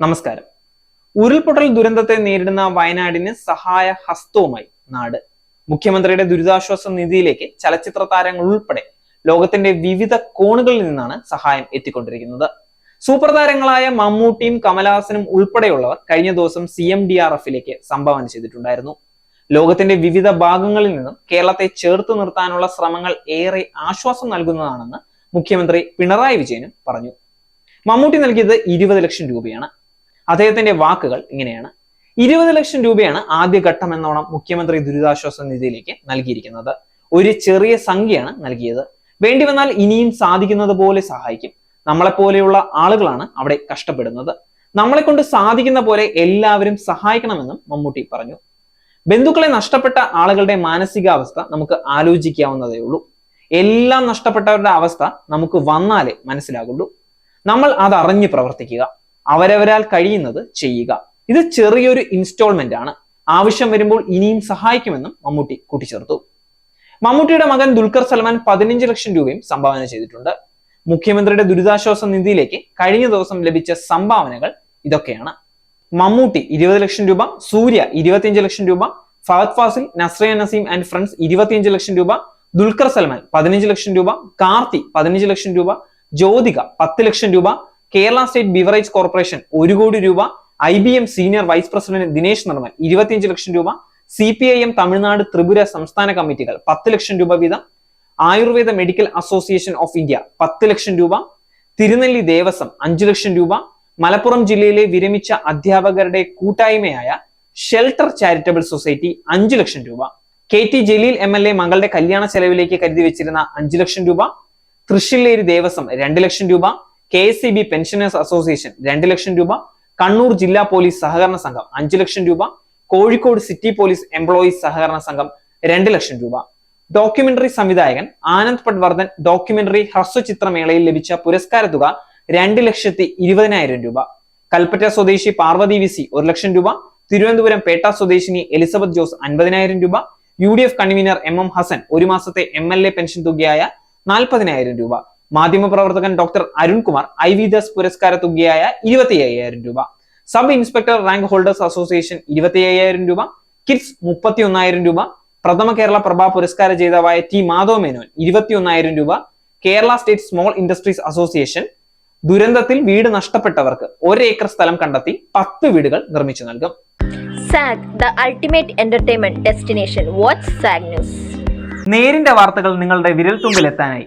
നമസ്കാരം. ഉരുൾപൊട്ടൽ ദുരന്തത്തെ നേരിടുന്ന വയനാടിന് സഹായ ഹസ്തവുമായി നാട്. മുഖ്യമന്ത്രിയുടെ ദുരിതാശ്വാസ നിധിയിലേക്ക് ചലച്ചിത്ര താരങ്ങൾ ഉൾപ്പെടെ ലോകത്തിന്റെ വിവിധ കോണുകളിൽ നിന്നാണ് സഹായം എത്തിക്കൊണ്ടിരിക്കുന്നത്. സൂപ്പർ താരങ്ങളായ മമ്മൂട്ടിയും കമലഹാസനും ഉൾപ്പെടെയുള്ളവർ കഴിഞ്ഞ ദിവസം സി എം ഡി ആർ എഫിലേക്ക് സംഭാവന ചെയ്തിട്ടുണ്ടായിരുന്നു. ലോകത്തിന്റെ വിവിധ ഭാഗങ്ങളിൽ നിന്നും കേരളത്തെ ചേർത്ത് നിർത്താനുള്ള ശ്രമങ്ങൾ ഏറെ ആശ്വാസം നൽകുന്നതാണെന്ന് മുഖ്യമന്ത്രി പിണറായി വിജയനും പറഞ്ഞു. മമ്മൂട്ടി നൽകിയത് ഇരുപത് ലക്ഷം രൂപയാണ്. അദ്ദേഹത്തിന്റെ വാക്കുകൾ ഇങ്ങനെയാണ്. ഇരുപത് ലക്ഷം രൂപയാണ് ആദ്യഘട്ടം എന്നോണം മുഖ്യമന്ത്രി ദുരിതാശ്വാസ നിധിയിലേക്ക് നൽകിയിരിക്കുന്നത്. ഒരു ചെറിയ സംഖ്യയാണ് നൽകിയത്. വേണ്ടി വന്നാൽ ഇനിയും സാധിക്കുന്നത് പോലെ സഹായിക്കും. നമ്മളെപ്പോലെയുള്ള ആളുകളാണ് അവിടെ കഷ്ടപ്പെടുന്നത്. നമ്മളെ കൊണ്ട് സാധിക്കുന്ന പോലെ എല്ലാവരും സഹായിക്കണമെന്നും മമ്മൂട്ടി പറഞ്ഞു. ബന്ധുക്കളെ നഷ്ടപ്പെട്ട ആളുകളുടെ മാനസികാവസ്ഥ നമുക്ക് ആലോചിക്കാവുന്നതേ ഉള്ളൂ. എല്ലാം നഷ്ടപ്പെട്ടവരുടെ അവസ്ഥ നമുക്ക് വന്നാലേ മനസ്സിലാകുള്ളൂ. നമ്മൾ അതറിഞ്ഞ് പ്രവർത്തിക്കുക. അവരവരാൽ കഴിയുന്നത് ചെയ്യുക. ഇത് ചെറിയൊരു ഇൻസ്റ്റാൾമെന്റ് ആണ്. ആവശ്യം വരുമ്പോൾ ഇനിയും സഹായിക്കുമെന്നും മമ്മൂട്ടി കൂട്ടിച്ചേർത്തു. മമ്മൂട്ടിയുടെ മകൻ ദുൽഖർ സൽമാൻ പതിനഞ്ച് ലക്ഷം രൂപയും സംഭാവന ചെയ്തിട്ടുണ്ട്. മുഖ്യമന്ത്രിയുടെ ദുരിതാശ്വാസ നിധിയിലേക്ക് കഴിഞ്ഞ ദിവസം ലഭിച്ച സംഭാവനകൾ ഇതൊക്കെയാണ്. മമ്മൂട്ടി ഇരുപത് ലക്ഷം രൂപ സൂര്യ ഇരുപത്തിയഞ്ച് ലക്ഷം രൂപ ഫഹദ് ഫാസിൽ നസ്രിയ നസീം ആൻഡ് ഫ്രണ്ട്സ് ഇരുപത്തിയഞ്ച് ലക്ഷം രൂപ ദുൽഖർ സൽമാൻ പതിനഞ്ച് ലക്ഷം രൂപ കാർത്തി പതിനഞ്ച് ലക്ഷം രൂപ ജ്യോതിക പത്ത് ലക്ഷം രൂപ കേരള സ്റ്റേറ്റ് ബിവറേജ് കോർപ്പറേഷൻ ഒരു കോടി രൂപ I B M senior vice president Dinesh Nirmal ഇരുപത്തിയഞ്ച് ലക്ഷം രൂപ C P I M Tamil Nadu Tripura സംസ്ഥാന കമ്മിറ്റികൾ പത്ത് ലക്ഷം രൂപ വീതം Ayurveda medical association of India പത്ത് ലക്ഷം രൂപ തിരുനെല്ലി ദേവസ്വം അഞ്ചു ലക്ഷം രൂപ മലപ്പുറം ജില്ലയിലെ വിരമിച്ച അധ്യാപകരുടെ കൂട്ടായ്മയായ ഷെൽട്ടർ ചാരിറ്റബിൾ സൊസൈറ്റി അഞ്ചു ലക്ഷം രൂപ K T Jaleel M L A മകളുടെ കല്യാണ ചെലവിലേക്ക് കരുതി വെച്ചിരുന്ന അഞ്ചു ലക്ഷം രൂപ തൃശ്ശില്ലേരി ദേവസ്വം രണ്ട് ലക്ഷം രൂപ K S C B pensioners association രണ്ട് ലക്ഷം രൂപ കണ്ണൂർ ജില്ലാ പോലീസ് സഹകരണ സംഘം അഞ്ചു ലക്ഷം രൂപ കോഴിക്കോട് സിറ്റി പോലീസ് എംപ്ലോയീസ് സഹകരണ സംഘം രണ്ട് ലക്ഷം രൂപ. ഡോക്യുമെന്ററി സംവിധായകൻ ആനന്ദ് പട്വർദ്ധൻ ഡോക്യുമെന്ററി ഹ്രസ്വചിത്രമേളയിൽ ലഭിച്ച പുരസ്കാര തുക രണ്ട് ലക്ഷത്തി ഇരുപതിനായിരം രൂപ. കൽപ്പറ്റ സ്വദേശി പാർവതി വി സി ഒരു ലക്ഷം രൂപ തിരുവനന്തപുരം പേട്ട സ്വദേശിനി എലിസബത്ത് ജോസ് അൻപതിനായിരം രൂപ U D F convener M M Hassan ഒരു മാസത്തെ എം എൽ എ പെൻഷൻ തുകയായ നാൽപ്പതിനായിരം രൂപ. മാധ്യമപ്രവർത്തകൻ doctor Arunkumar I V Das പുരസ്കാര തുകയായ ഇരുപത്തി അയ്യായിരം രൂപ. Sub inspector rank holders association ഇരുപത്തി അയ്യായിരം രൂപ. കിറ്റ്സ് മുപ്പത്തി ഒന്നായിരം രൂപ. പ്രഥമ കേരള പ്രഭ പുരസ്കാര ജേതാവായ ടി മാധവ് മേനോൻ ഇരുപത്തി ഒന്നായിരം രൂപ. Kerala state small industries association ദുരന്തത്തിൽ വീട് നഷ്ടപ്പെട്ടവർക്ക് ഒരു ഏക്കർ സ്ഥലം കണ്ടെത്തി പത്ത് വീടുകൾ നിർമ്മിച്ചു നൽകും. Zag the ultimate entertainment destination. Watch Zag news. നേരിന്റെ വാർത്തകൾ നിങ്ങളുടെ വിരൽത്തുമ്പിൽ എത്താനായി